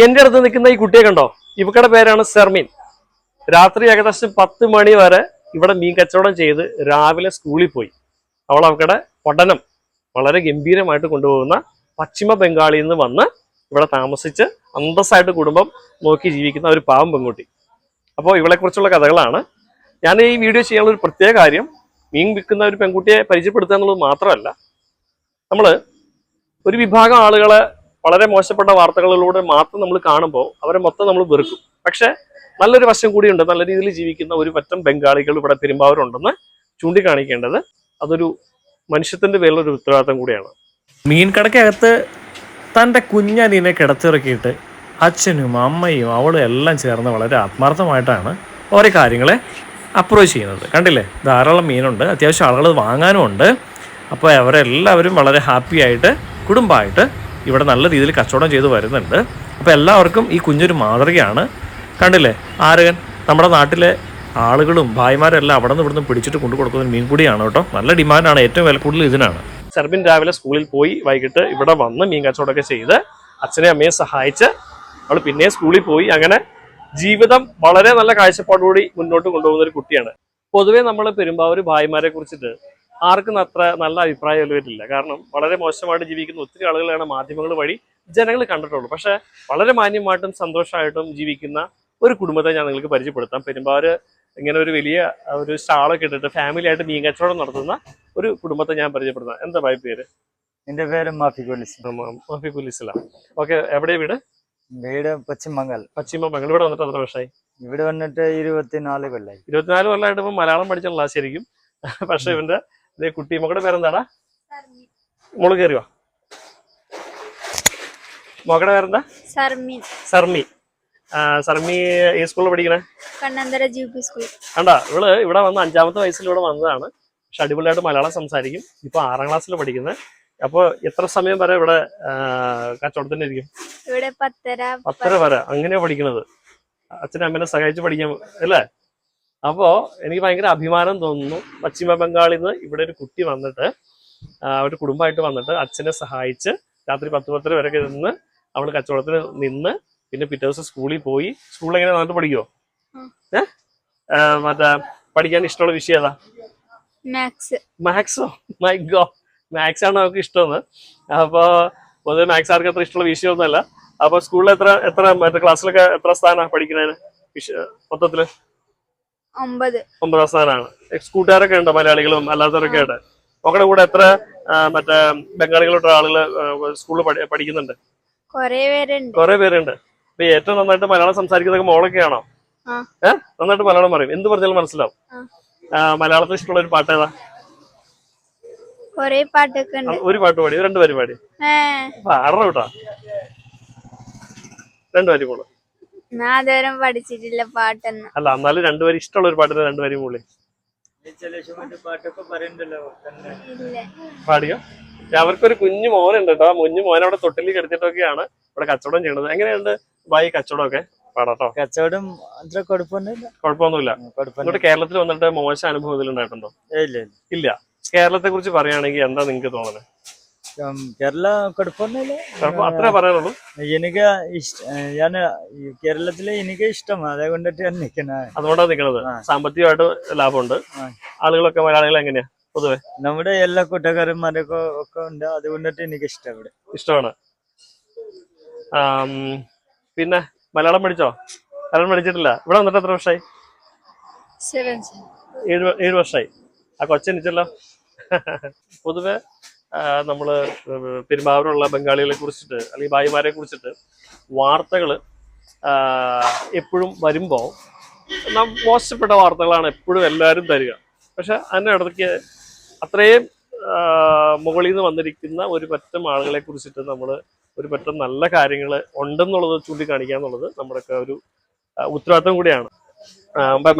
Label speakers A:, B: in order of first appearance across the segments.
A: എന്റെ അടുത്ത് നിൽക്കുന്ന ഈ കുട്ടിയെ കണ്ടോ? ഇവക്കടെ പേരാണ് സെർമിൻ രാത്രി ഏകദേശം പത്ത് മണി വരെ ഇവിടെ മീൻ കച്ചവടം ചെയ്ത് രാവിലെ സ്കൂളിൽ പോയി. അവൾ അവക്കടെ പഠനം വളരെ ഗംഭീരമായിട്ട് കൊണ്ടുപോകുന്ന പശ്ചിമ ബംഗാളിൽ നിന്ന് വന്ന് ഇവിടെ താമസിച്ച് അന്തസ്സായിട്ട് കുടുംബം നോക്കി ജീവിക്കുന്ന ഒരു പാവം പെൺകുട്ടി. അപ്പോൾ ഇവളെക്കുറിച്ചുള്ള കഥകളാണ്. ഞാൻ ഈ വീഡിയോ ചെയ്യാനുള്ള ഒരു പ്രത്യേക കാര്യം മീൻ വിൽക്കുന്ന ഒരു പെൺകുട്ടിയെ പരിചയപ്പെടുത്തുക എന്നുള്ളത് മാത്രമല്ല നമ്മൾ ഒരു വിഭാഗം ആളുകളെ വളരെ മോശപ്പെട്ട വാർത്തകളിലൂടെ മാത്രം നമ്മൾ കാണുമ്പോൾ അവരെ മൊത്തം നമ്മൾ വെറുക്കും. പക്ഷെ നല്ലൊരു വശം കൂടിയുണ്ട്. നല്ല രീതിയിൽ ജീവിക്കുന്ന ഒരു പറ്റം ബംഗാളികൾ ഇവിടെ പെരുമ്പാവൂരുണ്ടെന്ന് ചൂണ്ടിക്കാണിക്കേണ്ടത് അതൊരു മനുഷ്യത്തിന്റെ പേരിലൊരു ഉത്തരവാദിത്തം കൂടിയാണ്.
B: മീൻ കടക്കകത്ത് തന്റെ കുഞ്ഞനിനെ കിടത്തിറക്കിയിട്ട് അച്ഛനും അമ്മയും അവളും എല്ലാം ചേർന്ന് വളരെ ആത്മാർത്ഥമായിട്ടാണ് ഓരോ കാര്യങ്ങളെ അപ്രോച്ച് ചെയ്യുന്നത്. കണ്ടില്ലേ? ധാരാളം മീനുണ്ട്. അത്യാവശ്യം ആളുകൾ വാങ്ങാനും ഉണ്ട് അപ്പോൾ അവരെല്ലാവരും വളരെ ഹാപ്പിയായിട്ട് കുടുംബമായിട്ട് ഇവിടെ നല്ല രീതിയിൽ കച്ചവടം ചെയ്തു വരുന്നുണ്ട്. അപ്പോൾ എല്ലാവർക്കും ഈ കുഞ്ഞൊരു മാതൃകയാണ്. കണ്ടില്ലേ? ആരകൻ? നമ്മുടെ നാട്ടിലെ ആളുകളും ഭായിമാരെല്ലാം അവിടെ നിന്ന് ഇവിടുന്ന് പിടിച്ചിട്ട് കൊണ്ടു കൊടുക്കുന്ന ഒരു മീൻ കൂടിയാണ് കേട്ടോ. നല്ല ഡിമാൻഡാണ്. ഏറ്റവും വില കൂടുതൽ ഇതിനാണ്.
A: സെർബിൻ രാവിലെ സ്കൂളിൽ പോയി വൈകിട്ട് ഇവിടെ വന്ന് മീൻ കച്ചവടമൊക്കെ ചെയ്ത് അച്ഛനെ അമ്മയെ സഹായിച്ച് അവൾ പിന്നെ സ്കൂളിൽ പോയി. അങ്ങനെ ജീവിതം വളരെ നല്ല കാഴ്ചപ്പാടുകൂടി മുന്നോട്ട് കൊണ്ടുപോകുന്ന ഒരു കുട്ടിയാണ്. പൊതുവേ നമ്മൾ പെരുമ്പാവൂർ ഭായിമാരെ കുറിച്ചിട്ട് ആർക്കും അത്ര നല്ല അഭിപ്രായം വരില്ല കാരണം വളരെ മോശമായിട്ട് ജീവിക്കുന്ന ഒത്തിരി ആളുകളാണ് മാധ്യമങ്ങൾ വഴി ജനങ്ങൾ കണ്ടിട്ടുള്ളൂ. പക്ഷെ വളരെ മാന്യമായിട്ടും സന്തോഷമായിട്ടും ജീവിക്കുന്ന ഒരു കുടുംബത്തെ ഞാൻ നിങ്ങൾക്ക് പരിചയപ്പെടുത്താം. പെരുമ്പാവൂര് ഇങ്ങനെ ഒരു വലിയ ഒരു സ്റ്റാളൊക്കെ ഇട്ടിട്ട് ഫാമിലി ആയിട്ട് മീൻ കച്ചവടം നടത്തുന്ന ഒരു കുടുംബത്തെ ഞാൻ പരിചയപ്പെടുത്താം. എന്താ ഭായി പേര്?
C: എന്റെ പേര്
A: പോലീസില. ഓക്കെ എവിടെ വീട്?
C: വീട് പശ്ചിമ ബംഗാൾ
A: പശ്ചിമ ബംഗാൾ ഇവിടെ വന്നിട്ട് എത്ര വർഷമായി
C: ഇവിടെ വന്നിട്ട് ഇരുപത്തിനാല് കൊല്ലായി.
A: ഇരുപത്തിനാല് കൊല്ലമായിട്ട് ഇപ്പം മലയാളം പഠിച്ചുള്ള ശരിക്കും. പക്ഷെ ഇവന്റെ ദേ കുട്ടി മകളുടെ പേരെന്താടാ മോൾ കയറിയോ മകളുടെ പേരെന്താ? സർമി ശർമി. സർമി ഈ സ്കൂളിൽ പഠിക്കണേ?
D: കണ്ണന്തര ജി പി സ്കൂൾ
A: കണ്ടാ ഇവൾ ഇവിടെ വന്ന് അഞ്ചാമത്തെ വയസ്സിൽ ഇവിടെ വന്നതാണ്. പക്ഷെ അടിപൊളിയായിട്ട് മലയാളം സംസാരിക്കും. ഇപ്പൊ ആറാം ക്ലാസ്സിൽ പഠിക്കുന്നത് അപ്പൊ എത്ര സമയം വരെ ഇവിടെ കച്ചവടത്തിന്റെ കച്ചവടത്തിന് ഇരിക്കും?
D: ഇവിടെ പത്തര
A: പത്തര വരെ. അങ്ങനെയാ പഠിക്കണത്. അച്ഛനും അമ്മേനെ സഹായിച്ച് പഠിക്കാൻ അല്ലേ? അപ്പോ എനിക്ക് ഭയങ്കര അഭിമാനം തോന്നുന്നു. പശ്ചിമ ബംഗാളിൽ നിന്ന് ഇവിടെ ഒരു കുട്ടി വന്നിട്ട് ഒരു കുടുംബമായിട്ട് വന്നിട്ട് അച്ഛനെ സഹായിച്ച് രാത്രി പത്ത് പത്തര വരെ നിന്ന് അവൾ കച്ചവടത്തിന് നിന്ന് പിന്നെ പിറ്റേ ദിവസം സ്കൂളിൽ പോയി. സ്കൂളിൽ എങ്ങനെ നന്നായിട്ട് പഠിക്കുമോ. ഏഹ് മറ്റേ പഠിക്കാൻ ഇഷ്ടമുള്ള വിഷയം ഏതാ?
D: മാത്സ്
A: മാത്സോ? മൈ ഗോ മാത്സ് ആണ് നമുക്ക് ഇഷ്ടമെന്ന്. അപ്പൊ പൊതുവെ മാത്സ് ആർക്ക് അത്ര ഇഷ്ടമുള്ള വിഷയമൊന്നുമല്ല. അപ്പൊ സ്കൂളിൽ എത്ര എത്ര മറ്റേ ക്ലാസ്സിലൊക്കെ എത്ര സ്ഥാനമാണ് പഠിക്കുന്നതിന്? വിഷയ മൊത്തത്തിൽ?
D: ഒമ്പത്.
A: സ്ഥാനമാണ്. കൂട്ടുകാരൊക്കെ ഉണ്ട്? മലയാളികളും അല്ലാത്തവരൊക്കെ ഉണ്ട് മക്കളുടെ കൂടെ എത്ര മറ്റേ ബംഗാളികളുടെ ആളുകൾ സ്കൂളിൽ പഠിക്കുന്നുണ്ട്?
D: കൊറേ പേരുണ്ട്.
A: അപ്പൊ ഏറ്റവും നന്നായിട്ട് മലയാളം സംസാരിക്കുന്നതൊക്കെ മോളൊക്കെയാണോ. ഏഹ് നന്നായിട്ട് മലയാളം പറയും. എന്ത് പറഞ്ഞാലും മനസ്സിലാവും. മലയാളത്തിൽ ഇഷ്ടമുള്ള ഒരു പാട്ട് ഏതാ
D: കൊറേ പാട്ടൊക്കെ
A: ഒരു പാട്ട് പാടി. രണ്ട് പരിപാടി
D: ഏ.
A: പാടണം കേട്ടോ. രണ്ടുപേരും കൂടെ
D: ഞാൻ അതുവരെ പഠിച്ചിട്ടില്ല പാട്ടൊന്നും.
A: അല്ല എന്നാലും രണ്ടുപേരും ഇഷ്ടമുള്ള ഒരു പാട്ടിന് രണ്ടുപേരും കൂടി.
C: പാട്ടൊക്കെ പറയണ്ടല്ലോ
D: ഇല്ല.
A: പാടിയോ? അവർക്കൊരു കുഞ്ഞു മോനുണ്ട് കേട്ടോ. ആ കുഞ്ഞു മോനെ അവിടെ തൊട്ടിൽ കിടത്തിട്ടൊക്കെയാണ് ഇവിടെ കച്ചവടം ചെയ്യണത് എങ്ങനെയുണ്ട് ബായി കച്ചവടമൊക്കെ? പാടാട്ടോ.
C: കച്ചവടം അത്ര കുഴപ്പമൊന്നുമില്ല.
A: ഇങ്ങോട്ട് കേരളത്തിൽ വന്നിട്ട് മോശം അനുഭവം
C: ഇതിലുണ്ടായിട്ടുണ്ടോ? ഇല്ല
A: കേരളത്തെ കുറിച്ച് പറയുകയാണെങ്കിൽ എന്താ നിങ്ങൾക്ക് തോന്നുന്നത്?
C: കേരള കുഴപ്പമൊന്നുമില്ല
A: അത്ര പറയുള്ളൂ പറയാനുള്ളൂ.
C: എനിക്ക് ഇഷ്ട ഞാൻ കേരളത്തിലെ എനിക്ക് ഇഷ്ടം അതുകൊണ്ടിട്ട് ഞാൻ നിൽക്കണ
A: അതുകൊണ്ടാണ് നിൽക്കുന്നത്. സാമ്പത്തികമായിട്ട് ലാഭമുണ്ട്. ആളുകളൊക്കെ മലയാളികൾ എങ്ങനെയാ പൊതുവെ?
C: നമ്മുടെ എല്ലാ കൂട്ടക്കാരന്മാരൊക്കെ ഒക്കെ ഉണ്ട്. അതുകൊണ്ടിട്ട് എനിക്ക് ഇഷ്ടം ഇവിടെ.
A: ഇഷ്ടമാണ്. പിന്നെ മലയാളം പഠിച്ചോ? മലയാളം പഠിച്ചിട്ടില്ല. ഇവിടെ വന്നിട്ട് എത്ര വർഷമായി ഏഴ് ഏഴ് വർഷമായി ആ കൊച്ചെനിച്ചല്ലോ പൊതുവെ ആ, നമ്മൾ പെരുമ്പാവൂരുള്ള ബംഗാളികളെ കുറിച്ചിട്ട് അല്ലെങ്കിൽ ഭായിമാരെ കുറിച്ചിട്ട് വാർത്തകൾ എപ്പോഴും വരുമ്പോൾ മോശപ്പെട്ട വാർത്തകളാണ് എപ്പോഴും എല്ലാവരും തരിക. പക്ഷെ അതിന്റെ ഇടയ്ക്ക് അത്രയും മുകളിൽ നിന്ന് വന്നിരിക്കുന്ന ഒരു പറ്റം ആളുകളെ കുറിച്ചിട്ട് നമ്മൾ ഒരു പറ്റം നല്ല കാര്യങ്ങൾ ഉണ്ടെന്നുള്ളത് ചൂണ്ടിക്കാണിക്കുക എന്നുള്ളത് നമ്മുടെയൊക്കെ ഒരു ഉത്തരവാദിത്തം കൂടിയാണ്.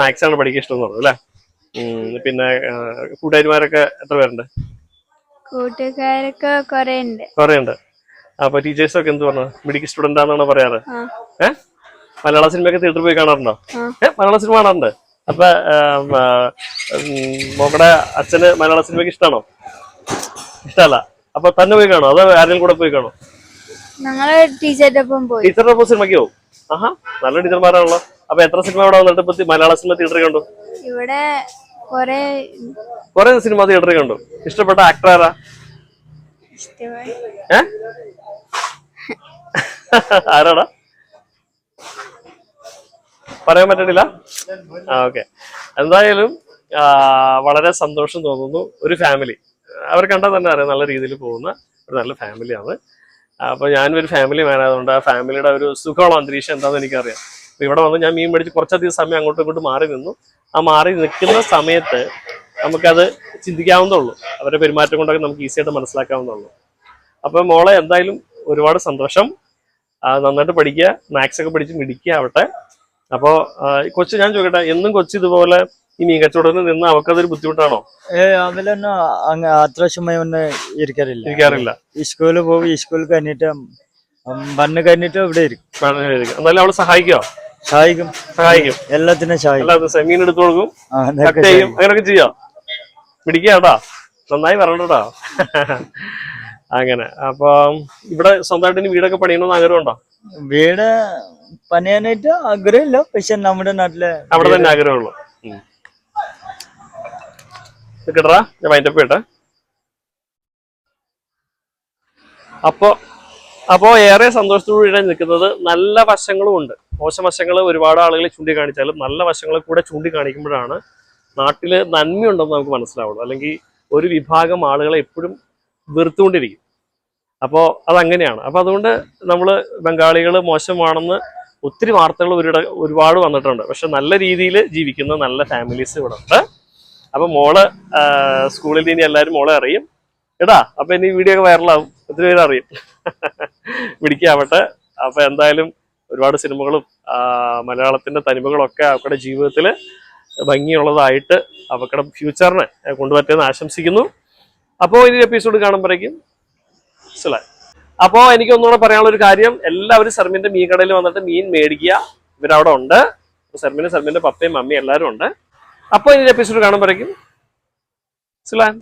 A: മാത്സാണ് പഠിക്കാൻ ഇഷ്ടം എന്നുള്ളത് അല്ലേ? പിന്നെ കൂട്ടുകാരിമാരൊക്കെ എത്ര പേരുണ്ട്?
D: കൂട്ടുകാരൊക്കെ കൊറേ ഉണ്ട്
A: കുറെ ഉണ്ട് അപ്പൊ ടീച്ചേഴ്സ് ഒക്കെ എന്ത് പറഞ്ഞു? മെഡിക്കൽ സ്റ്റുഡന്റ് ആണെന്നാണ് പറയാറ്? ഏഹ് മലയാള സിനിമയൊക്കെ തിയേറ്ററിൽ പോയി കാണാറുണ്ടോ? ഏഹ് മലയാള സിനിമ കാണാറുണ്ട്. അപ്പൊ മോക്കടെ അച്ഛന് മലയാള സിനിമയ്ക്ക് ഇഷ്ടമാണോ ഇഷ്ടമല്ല. അപ്പൊ തന്നെ പോയി കാണോ അതോ ആരെങ്കിലും കൂടെ പോയി കാണോ
D: ഞങ്ങൾ ടീച്ചറിന്റെ ഒപ്പം പോയി.
A: ടീച്ചറുടെ ഒപ്പം സിനിമയ്ക്ക് പോകും ആഹാ നല്ല ടീച്ചർമാരാണല്ലോ. അപ്പൊ എത്ര സിനിമ അവിടെ വന്നിട്ട് മലയാള സിനിമ തിയേറ്ററിൽ കണ്ടു?
D: ഇവിടെ കൊറേ
A: സിനിമ തിയേറ്ററിൽ കണ്ടു. ഇഷ്ടപ്പെട്ട ആക്ടർ ആരാ? ആരാടാ? പറയാൻ പറ്റണില്ല? ആ ഓക്കെ എന്തായാലും വളരെ സന്തോഷം തോന്നുന്നു ഒരു ഫാമിലി അവർ കണ്ടാൽ തന്നെ അറിയാം നല്ല രീതിയിൽ പോകുന്ന ഒരു നല്ല ഫാമിലിയാണ് അപ്പൊ ഞാനും ഒരു ഫാമിലി മാൻ ആയതുകൊണ്ട് ആ ഫാമിലിയുടെ ഒരു സുഖമുള്ള അന്തരീക്ഷം എന്താണെന്ന് എനിക്കറിയാം. അപ്പൊ ഇവിടെ വന്ന് ഞാൻ മീൻ മേടിച്ച് കുറച്ചധികം സമയം അങ്ങോട്ടും ഇങ്ങോട്ടും മാറി നിന്നു. ആ മാറി നിൽക്കുന്ന സമയത്ത് നമുക്കത് ചിന്തിക്കാവുന്നുള്ളൂ അവരുടെ പെരുമാറ്റം കൊണ്ടൊക്കെ നമുക്ക് ഈസി ആയിട്ട് മനസ്സിലാക്കാവുന്നുള്ളൂ അപ്പൊ മോളെ എന്തായാലും ഒരുപാട് സന്തോഷം. നന്നായിട്ട് പഠിക്കുക മാത്സ് ഒക്കെ പഠിച്ച് മിടിക്കുക ആവട്ടെ. അപ്പോ കൊച്ചു ഞാൻ ചോദിക്കട്ടെ എന്നും കൊച്ചു ഇതുപോലെ ഈ മീൻ കച്ചവടത്തിന് നിന്ന് അവക്കതൊരു ബുദ്ധിമുട്ടാണോ?
C: അവലൊന്നും അത്ര ഇരിക്കാറില്ല. സ്കൂളിൽ പോകും സ്കൂളിൽ കഴിഞ്ഞിട്ട് വന്ന് കഴിഞ്ഞിട്ട് ഇവിടെ ഇരിക്കും.
A: എന്നാലും അവൾ സഹായിക്കോ
C: സഹായിക്കും.
A: സഹായിക്കും.
C: എല്ലാത്തിനും സഹായിക്കും.
A: അല്ലാതെ സെമീൻ എടുത്തു കൊടുക്കും. കട്ട് ചെയ്യും. അങ്ങനെയൊക്കെ ചെയ്യാം. പിടിക്കാട്ടാ നന്നായി പറഞ്ഞോട്ടാ അങ്ങനെ. അപ്പൊ ഇവിടെ സ്വന്തമായിട്ട് ഇനി വീടൊക്കെ പണിയണമെന്ന് ആഗ്രഹമുണ്ടോ?
C: ഉണ്ടോ വീട് പണിയാനായിട്ട് ആഗ്രഹമില്ല. പക്ഷെ നമ്മുടെ നാട്ടിലെ
A: അവിടെ തന്നെ ആഗ്രഹമുള്ളൂ. നിക്കട്ടെടാ ഞാൻ വൈൻഡപ്പ് ചെയ്യട്ടെ. അപ്പോ അപ്പോ ഏറെ സന്തോഷത്തോടെ നിൽക്കുന്നത്. നല്ല വശങ്ങളും ഉണ്ട്. മോശം വശങ്ങൾ ഒരുപാട് ആളുകൾ ചൂണ്ടിക്കാണിച്ചാലും നല്ല വശങ്ങൾ കൂടെ ചൂണ്ടിക്കാണിക്കുമ്പോഴാണ് നാട്ടിൽ നന്മയുണ്ടെന്ന് നമുക്ക് മനസ്സിലാവുള്ളൂ. അല്ലെങ്കിൽ ഒരു വിഭാഗം ആളുകളെ എപ്പോഴും വെറുത്തുകൊണ്ടിരിക്കും. അപ്പോൾ അതങ്ങനെയാണ്. അപ്പോൾ അതുകൊണ്ട് നമ്മൾ ബംഗാളികൾ മോശമാണെന്ന് ഒത്തിരി വാർത്തകൾ ഒരുപാട് ഒരുപാട് വന്നിട്ടുണ്ട്. പക്ഷെ നല്ല രീതിയിൽ ജീവിക്കുന്ന നല്ല ഫാമിലീസ് ഇവിടെ ഉണ്ട് അപ്പം മോൾ സ്കൂളിൽ ഇനി എല്ലാവരും മോളെ അറിയും. എടാ അപ്പം ഇനി വീഡിയോ ഒക്കെ വൈറലാവും ഒത്തിരി പേര് അറിയും. പിടിക്കാവട്ടെ അപ്പം എന്തായാലും ഒരുപാട് സിനിമകളും ആ, മലയാളത്തിന്റെ തനിമകളൊക്കെ അവരുടെ ജീവിതത്തിൽ ഭംഗിയുള്ളതായിട്ട് അവരുടെ ഫ്യൂച്ചറിനെ കൊണ്ടുപറ്റുമെന്ന് ആശംസിക്കുന്നു. അപ്പോൾ ഇനി എപ്പിസോഡ് കാണുമ്പോഴേക്കും മനസ്സിലായി അപ്പോ എനിക്ക് ഒന്നുകൂടെ പറയാനുള്ള ഒരു കാര്യം എല്ലാവരും സർമിന്റെ മീൻ കടയിൽ വന്നിട്ട് മീൻ മേടിക്കുക. ഇവരവിടെ ഉണ്ട്. സർമിന് സർമിന്റെ പപ്പയും മമ്മിയും എല്ലാവരും ഉണ്ട്. അപ്പോൾ ഇനി എപ്പിസോഡ് കാണുമ്പോഴേക്കും മനസ്സിലായി